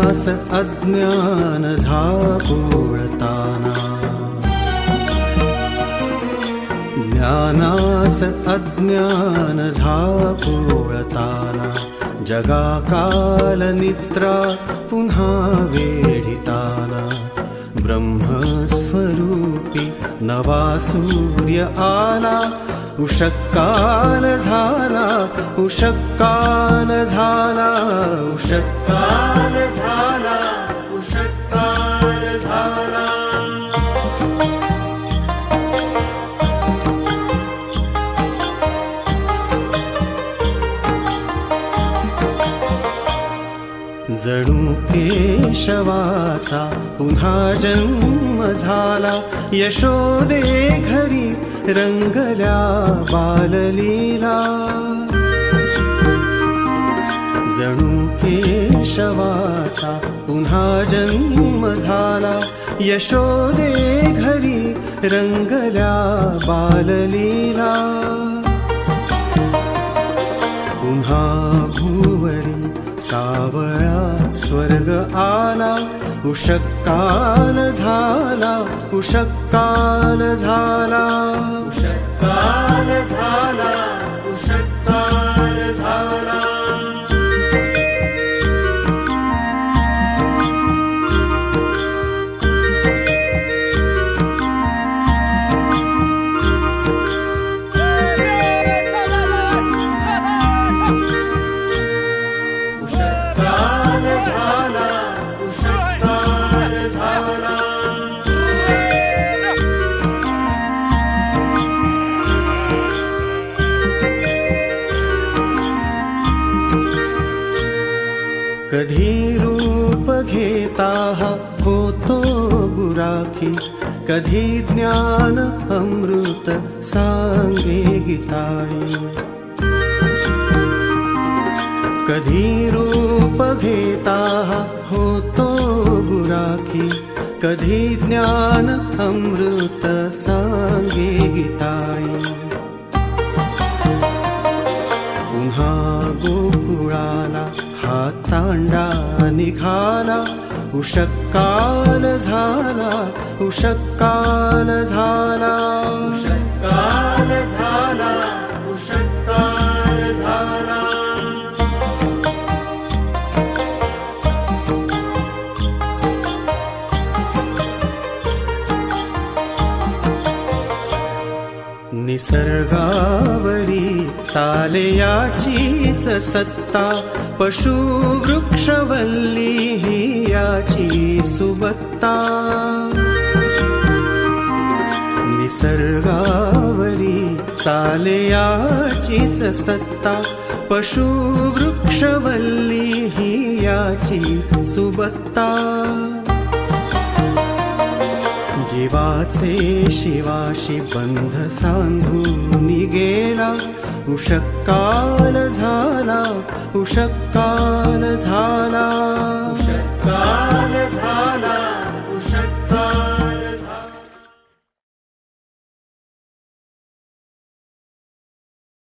आस अज्ञान झापुळताना. ज्ञानास अज्ञान झापुळताना. जगाकाल निद्रा पुन्हा वेढिताना. ब्रह्मस्वरूपी नवा सूर्य आला उषक्काल झाला उषक्काल झाला उषक्काल झाला. जणू केशवाचा. पुन्हा जन्म झाला. यशोदे घरी रंगल्या बाललीला. जणू केशवाचा. पुन्हा जन्म झाला. यशोदे घरी रंगल्या बाललीला. आला उषक्काल झाला उषक्काल झाला. उषक्काल झाला. कधी रूप घेता होतो गुराखी? कधी ज्ञान अमृत सांगे गीताई? कधी रूप घेता होतो गुराखी? कधी ज्ञान अमृत सांगे गीताई? पुन्हा तांडा निघाला उषक्काल झाला उषक्काल झाला. उषक्काल झाला उषक्काल झाला. निसर्गावरी चाले याचीच सत्ता पशु वृक्षवल्ली याची सुबत्ता निसर्गावरी चाले याचीच सत्ता. पशु वृक्षवल्ली याची सुबत्ता शिवाचे शिवाशी बंध सांधून गेला. उषक्काल झाला उषक्काल झाला. उषक्काल झाला.